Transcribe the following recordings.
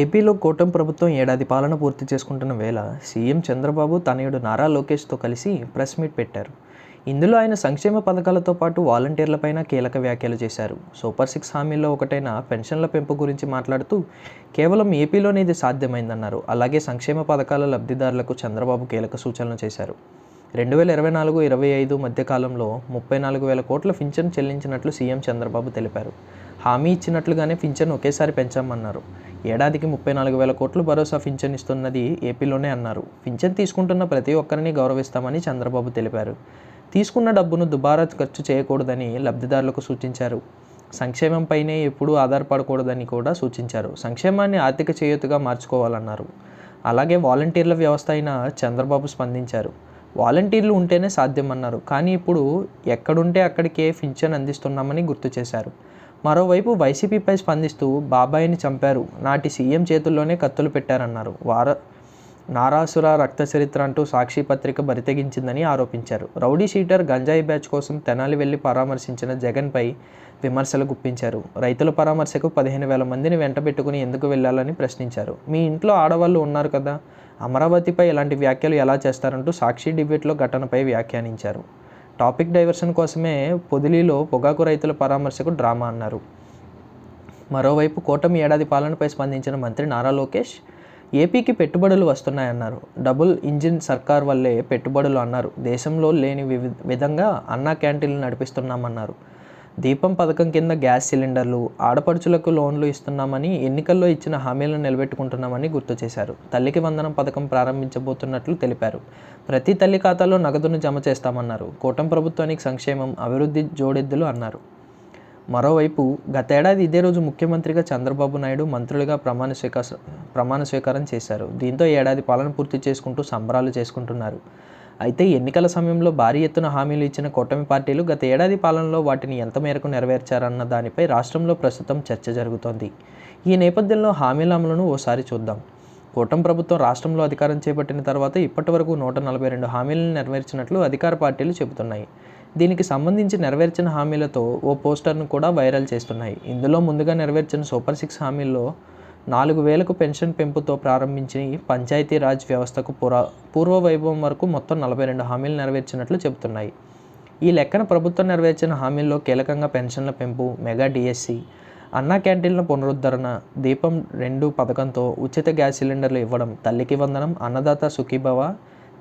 ఏపీలో కూటమి ప్రభుత్వం ఏడాది పాలన పూర్తి చేసుకుంటున్న వేళ సీఎం చంద్రబాబు తనయుడు నారా లోకేష్తో కలిసి ప్రెస్ మీట్ పెట్టారు. ఇందులో ఆయన సంక్షేమ పథకాలతో పాటు వాలంటీర్లపైన కీలక వ్యాఖ్యలు చేశారు. సూపర్ సిక్స్ హామీల్లో ఒకటైన పెన్షన్ల పెంపు గురించి మాట్లాడుతూ కేవలం ఏపీలోనే ఇది సాధ్యమైందన్నారు. అలాగే సంక్షేమ పథకాల లబ్ధిదారులకు చంద్రబాబు కీలక సూచనలు చేశారు. రెండు వేల ఇరవై నాలుగు ఇరవై ఐదు మధ్య కాలంలో ముప్పై నాలుగు వేల కోట్ల పింఛన్ చెల్లించినట్లు సీఎం చంద్రబాబు తెలిపారు. హామీ ఇచ్చినట్లుగానే పింఛన్ ఒకేసారి పెంచామన్నారు. ఏడాదికి ముప్పై నాలుగు వేల కోట్లు భరోసా పింఛన్ ఇస్తున్నది ఏపీలోనే అన్నారు. పింఛన్ తీసుకుంటున్న ప్రతి ఒక్కరిని గౌరవిస్తామని చంద్రబాబు తెలిపారు. తీసుకున్న డబ్బును దుబారా ఖర్చు చేయకూడదని లబ్ధిదారులకు సూచించారు. సంక్షేమంపైనే ఎప్పుడూ ఆధారపడకూడదని కూడా సూచించారు. సంక్షేమాన్ని ఆర్థిక చేయూతగా మార్చుకోవాలన్నారు. అలాగే వాలంటీర్ల వ్యవస్థ అయిన చంద్రబాబు స్పందించారు. వాలంటీర్లు ఉంటేనే సాధ్యమన్నారు. కానీ ఇప్పుడు ఎక్కడుంటే అక్కడికే పింఛన్ అందిస్తున్నామని గుర్తు చేశారు. మరోవైపు వైసీపీపై స్పందిస్తూ బాబాయిని చంపారు. నాటి సీఎం చేతుల్లోనే కత్తులు పెట్టారన్నారు. వార నారాసుర రక్త చరిత్ర అంటూ సాక్షి పత్రిక బరితెగించిందని ఆరోపించారు. రౌడీ షీటర్ గంజాయి బ్యాచ్ కోసం తెనాలి వెళ్ళి పరామర్శించిన జగన్పై విమర్శలు గుప్పించారు. రైతుల పరామర్శకు పదిహేను వేల మందిని వెంటబెట్టుకుని ఎందుకు వెళ్ళాలని ప్రశ్నించారు. మీ ఇంట్లో ఆడవాళ్ళు ఉన్నారు కదా అమరావతిపై ఇలాంటి వ్యాఖ్యలు ఎలా చేస్తారంటూ సాక్షి డిబేట్లో ఘటనపై వ్యాఖ్యానించారు. టాపిక్ డైవర్షన్ కోసమే పొదిలిలో పొగాకు రైతుల పరామర్శకు డ్రామా అన్నారు. మరోవైపు కూటమి ఏడాది పాలనపై స్పందించిన మంత్రి నారా లోకేష్ ఏపీకి పెట్టుబడులు వస్తున్నాయన్నారు. డబుల్ ఇంజిన్ సర్కార్ వల్లే పెట్టుబడులు అన్నారు. దేశంలో లేని వివి- విధంగా అన్నా క్యాంటీన్లు నడిపిస్తున్నామన్నారు. దీపం పథకం కింద గ్యాస్ సిలిండర్లు ఆడపడుచులకు లోన్లు ఇస్తున్నామని ఎన్నికల్లో ఇచ్చిన హామీలను నిలబెట్టుకుంటున్నామని గుర్తు చేశారు. తల్లికి వందనం పథకం ప్రారంభించబోతున్నట్లు తెలిపారు. ప్రతి తల్లి ఖాతాలో నగదును జమ చేస్తామన్నారు. కూటమి ప్రభుత్వానికి సంక్షేమం అభివృద్ధి జోడెద్దులు అన్నారు. మరోవైపు గతేడాది ఇదే రోజు ముఖ్యమంత్రిగా చంద్రబాబు నాయుడు మంత్రులుగా ప్రమాణ స్వీకార ప్రమాణ స్వీకారం చేశారు. దీంతో ఏడాది పాలన పూర్తి చేసుకుంటూ సంబరాలు చేసుకుంటున్నారు. అయితే ఎన్నికల సమయంలో భారీ ఎత్తున హామీలు ఇచ్చిన కూటమి పార్టీలు గత ఏడాది పాలనలో వాటిని ఎంత మేరకు నెరవేర్చారన్న దానిపై రాష్ట్రంలో ప్రస్తుతం చర్చ జరుగుతోంది. ఈ నేపథ్యంలో హామీల అమలును ఓసారి చూద్దాం. కూటమి ప్రభుత్వం రాష్ట్రంలో అధికారం చేపట్టిన తర్వాత ఇప్పటి వరకు నూట నలభై రెండు హామీలను నెరవేర్చినట్లు అధికార పార్టీలు చెబుతున్నాయి. దీనికి సంబంధించి నెరవేర్చిన హామీలతో ఓ పోస్టర్ను కూడా వైరల్ చేస్తున్నాయి. ఇందులో ముందుగా నెరవేర్చిన సూపర్ సిక్స్ హామీల్లో నాలుగు వేలకు పెన్షన్ పెంపుతో ప్రారంభించిన పంచాయతీ రాజ్ వ్యవస్థకు పురా పూర్వ వైభవం వరకు మొత్తం నలభై రెండు హామీలు నెరవేర్చినట్లు చెబుతున్నాయి. ఈ లెక్కన ప్రభుత్వం నెరవేర్చిన హామీల్లో కీలకంగా పెన్షన్ల పెంపు మెగా డిఎస్సి అన్నా క్యాంటీన్ల పునరుద్ధరణ దీపం రెండు పథకంతో ఉచిత గ్యాస్ సిలిండర్లు ఇవ్వడం తల్లికి వందనం అన్నదాత సుఖీభవ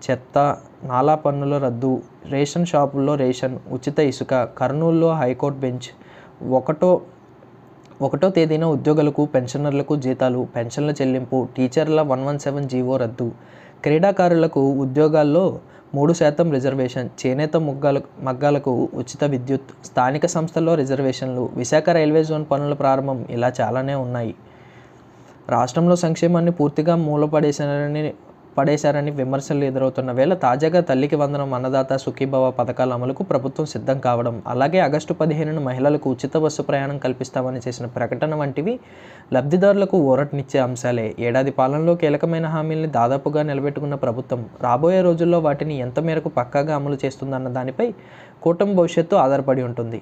చెత్త నాలా పన్నుల రద్దు రేషన్ షాపుల్లో రేషన్ ఉచిత ఇసుక కర్నూలులో హైకోర్టు బెంచ్ ఒకటో ఒకటో తేదీన ఉద్యోగులకు పెన్షనర్లకు జీతాలు పెన్షన్ల చెల్లింపు టీచర్ల వన్ వన్ సెవెన్ జీవో రద్దు. క్రీడాకారులకు ఉద్యోగాల్లో మూడు శాతం రిజర్వేషన్ చేనేత ముగ్గాల మగ్గాలకు ఉచిత విద్యుత్ స్థానిక సంస్థల్లో రిజర్వేషన్లు విశాఖ రైల్వే జోన్ పనుల ప్రారంభం ఇలా చాలానే ఉన్నాయి. రాష్ట్రంలో సంక్షేమాన్ని పూర్తిగా మూలపడేశారని పడేశారని విమర్శలు ఎదురవుతున్న వేళ తాజాగా తల్లికి వందనం అన్నదాత సుఖీభవ పథకాల అమలుకు ప్రభుత్వం సిద్ధం కావడం అలాగే ఆగస్టు పదిహేనున మహిళలకు ఉచిత బస్సు ప్రయాణం కల్పిస్తామని చేసిన ప్రకటన వంటివి లబ్ధిదారులకు ఊరటనిచ్చే అంశాలే. ఏడాది పాలనలో కీలకమైన హామీల్ని దాదాపుగా నిలబెట్టుకున్న ప్రభుత్వం రాబోయే రోజుల్లో వాటిని ఎంత మేరకు పక్కాగా అమలు చేస్తుందన్న దానిపై కూటమి భవిష్యత్తు ఆధారపడి ఉంటుంది.